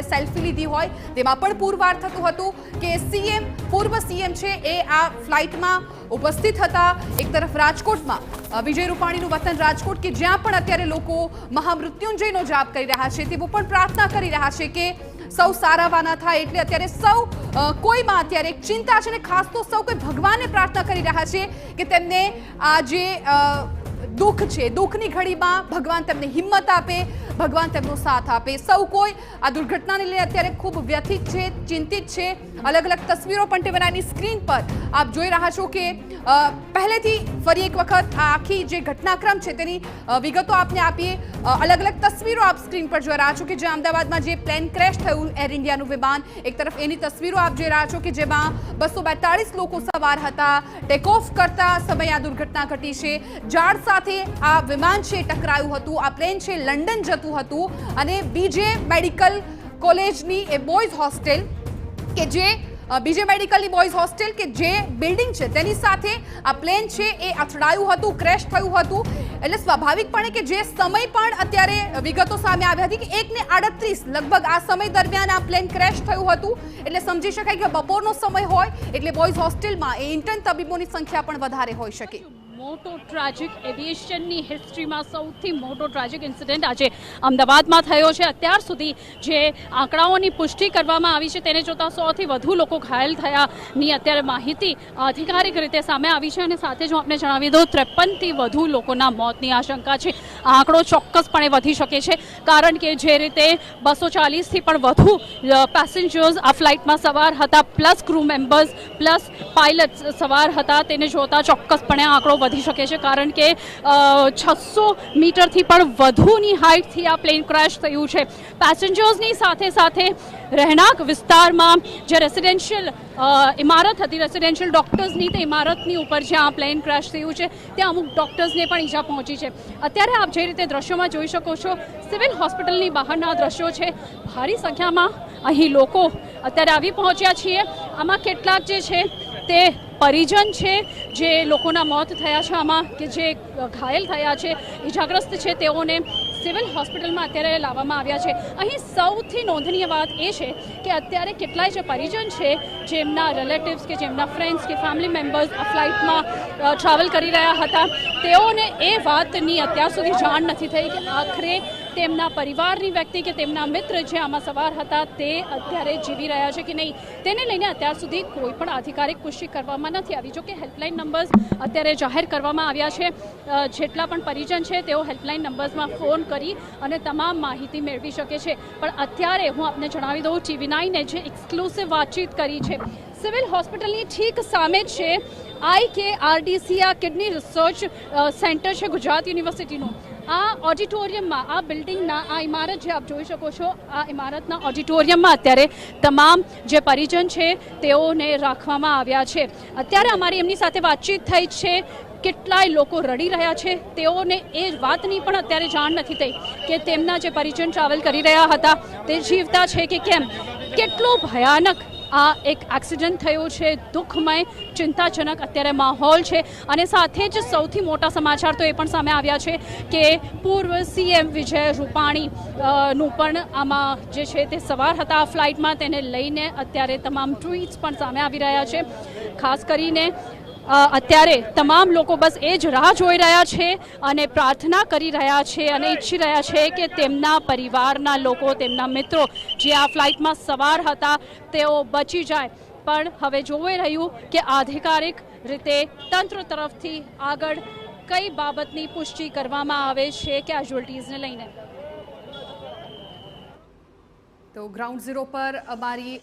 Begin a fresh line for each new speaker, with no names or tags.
Selfie લીધી હોય. તેમાં પણ પુરવાર થતું હતું કે સીએમ, પૂર્વ સીએમ છે એ આ ફ્લાઇટમાં ઉપસ્થિત હતા. એક તરફ રાજકોટમાં વિજય રૂપાણીનું વતન રાજકોટ કે જ્યાં પણ અત્યારે લોકો મહામૃત્યુંજયનો જાપ કરી રહ્યા છે તેઓ પણ પ્રાર્થના કરી રહ્યા છે કે સૌ સારાવાના થાય એટલે અત્યારે સૌ કોઈમાં અત્યારે એક ચિંતા છે ને ખાસ તો સૌ કોઈ ભગવાનને પ્રાર્થના કરી રહ્યા છે કે તેમને આ જે દુઃખ છે, દુઃખની ઘડીમાં ભગવાન તેમને હિંમત આપે ભગવાન તેમનો સાથ આપે. સૌ કોઈ આ દુર્ઘટનાને લઈને અત્યારે ખૂબ વ્યથિત છે, ચિંતિત છે. અલગ અલગ તસવીરો પણ ટીવીની સ્ક્રીન પર આપ જોઈ રહ્યા છો કે પહેલેથી ફરી એક વખત આ આખી જે ઘટનાક્રમ છે તેની વિગતો આપને આપીએ. અલગ અલગ તસવીરો આપ સ્ક્રીન પર જોઈ રહ્યા છો કે જે અમદાવાદમાં જે પ્લેન ક્રેશ થયું, એર ઇન્ડિયાનું વિમાન, એક તરફ એની તસવીરો આપ જોઈ રહ્યા છો કે જેમાં બસો લોકો સવાર હતા ટેકઓફ કરતા સમયે આ દુર્ઘટના ઘટી છે. ઝાડ સાથે આ વિમાન છે, ટકરાયું હતું. આ પ્લેન છે, લંડન જતું હતું અને બીજે મેડિકલ કોલેજની એ બોયઝ હોસ્ટેલ કે જે બીજે મેડિકલની બોયઝ હોસ્ટેલ કે જે બિલ્ડિંગ છે, તેની સાથે આ પ્લેન છે એ અથડાયું હતું ક્રેશ થયું હતું. એટલે સ્વાભાવિકપણે કે જે સમય પણ અત્યારે વિગતો સામે આવી હતી કે એકને આડત્રીસ, લગભગ આ સમય દરમિયાન આ પ્લેન ક્રેશ થયું હતું. એટલે સમજી શકાય કે બપોરનો સમય હોય, એટલે બોયઝ હોસ્ટેલમાં એ ઇન્ટર્ન તબીબોની સંખ્યા પણ વધારે હોઈ શકે.
મોટો ટ્રાજિક એવિએશનની હિસ્ટ્રીમાં સૌથી મોટો ટ્રાજિક ઇન્સિડન્ટ આજે અમદાવાદમાં થયો છે. અત્યાર સુધી જે આંકડાઓની પુષ્ટિ કરવામાં આવી છે તેને જોતા સોથી વધુ લોકો ઘાયલ થયાની અત્યારે માહિતી આધિકારિક રીતે સામે આવી છે અને સાથે જ હું આપને જણાવી દઉં, ત્રેપનથી વધુ લોકોના મોતની આશંકા છે. આંકડો ચોક્કસપણે વધી શકે છે. કારણ કે જે રીતે બસો ચાલીસથી પણ વધુ પેસેન્જર્સ આ ફ્લાઇટમાં સવાર હતા plus crew members plus pilot સવાર હતા, તેને જોતા ચોક્કસપણે આંકડો વધી શકે છે. કારણ કે છસો મીટરથી પણ વધુની હાઇટથી આ પ્લેન ક્રેશ થયું છે. પેસેન્જર્સની સાથે સાથે રહેણાંક વિસ્તારમાં જે રેસિડેન્શિયલ ઇમારત હતી રેસિડેન્શિયલ ડૉક્ટર્સની તે ઇમારતની ઉપર જ્યાં પ્લેન ક્રેશ થયું છે, ત્યાં અમુક ડૉક્ટર્સને પણ ઈજા પહોંચી છે. અત્યારે આપ જે રીતે દ્રશ્યોમાં જોઈ શકો છો સિવિલ હોસ્પિટલની બહારના દ્રશ્યો છે. ભારી સંખ્યામાં અહીં લોકો અત્યારે આવી પહોંચ્યા છીએ. આમાં કેટલાક જે છે તે પરિજન છે, જે લોકોના મોત થયા છે આમાં, કે જે ઘાયલ થયા છે, ઈજાગ્રસ્ત છે તેઓને સિવિલ હોસ્પિટલમાં અત્યારે લાવવામાં આવ્યા છે. અહીં સૌથી નોંધનીય વાત એ છે કે અત્યારે કેટલાય જે પરિજન છે, જેમના રિલેટિવ્સ કે જેમના ફ્રેન્ડ્સ કે ફેમિલી મેમ્બર્સ આ ફ્લાઇટમાં ટ્રાવેલ કરી રહ્યા હતા, તેઓને એ વાતની અત્યાર સુધી જાણ નથી થઈ કે આખરે તેમના પરિવારની વ્યક્તિ કે તેમના મિત્ર જે આમાં સવાર હતા તે અત્યારે જીવી રહ્યા છે કે નહીં તેને લઈને અત્યાર સુધી કોઈ પણ આધિકારિક પુષ્ટિ કરવામાં નથી આવી. જો કે હેલ્પલાઇન નંબર્સ અત્યારે જાહેર કરવામાં આવ્યા છે. જેટલા પણ પરિજન છે તેઓ હેલ્પલાઇન નંબર્સમાં ફોન કરી અને તમામ માહિતી મેળવી શકે છે. પણ અત્યારે હું આપને જણાવી દઉં, ટીવી નાઈને જે એક્સક્લુસિવ વાતચીત કરી છે, સિવિલ હોસ્પિટલની ઠીક સામે છે. આઈ કે આરડીસી આ કિડની રિસર્ચ સેન્ટર છે ગુજરાત યુનિવર્સિટીનું. આ ઓડિટોરિયમમાં આ બિલ્ડિંગના આ ઇમારત જે આપ જોઈ શકો છો, આ ઇમારતના ઓડિટોરિયમમાં અત્યારે તમામ જે પરિજન છે, તેઓને રાખવામાં આવ્યા છે. અત્યારે અમારી એમની સાથે વાતચીત થઈ છે, કેટલાય લોકો રડી રહ્યા છે. તેઓને એ વાતની પણ અત્યારે જાણ નથી થઈ કે તેમના જે પરિજન ટ્રાવેલ કરી રહ્યા હતા, તે જીવતા છે કે કેમ? કેટલો ભયાનક આ એક એક્સિડન્ટ થયો છે, દુઃખમય, ચિંતાજનક અત્યારે માહોલ છે અને સાથે જ સૌથી મોટા સમાચાર તો એ પણ સામે આવ્યા છે કે પૂર્વ સીએમ વિજય રૂપાણી નું પણ આમાં જે છે તે સવાર હતા ફ્લાઇટમાં તેને લઈને અત્યારે તમામ ટ્વીટ્સ પણ સામે આવી રહ્યા છે. ખાસ કરીને અત્યારે તમામ લોકો બસ એ જ રાહ જોઈ રહ્યા છે અને પ્રાર્થના કરી રહ્યા છે અને ઈચ્છી રહ્યા છે કે તેમના પરિવારના લોકો, તેમના મિત્રો જે આ ફ્લાઇટમાં સવાર હતા તેઓ બચી જાય. પણ હવે જોઈ રહ્યું કે આધિકારિક રીતે તંત્ર તરફથી આગળ કઈ બાબતની પુષ્ટિ કરવામાં આવે છે કેઝ્યુઅલ્ટીઝને લઈને?
તો ગ્રાઉન્ડ ઝીરો પર અમારી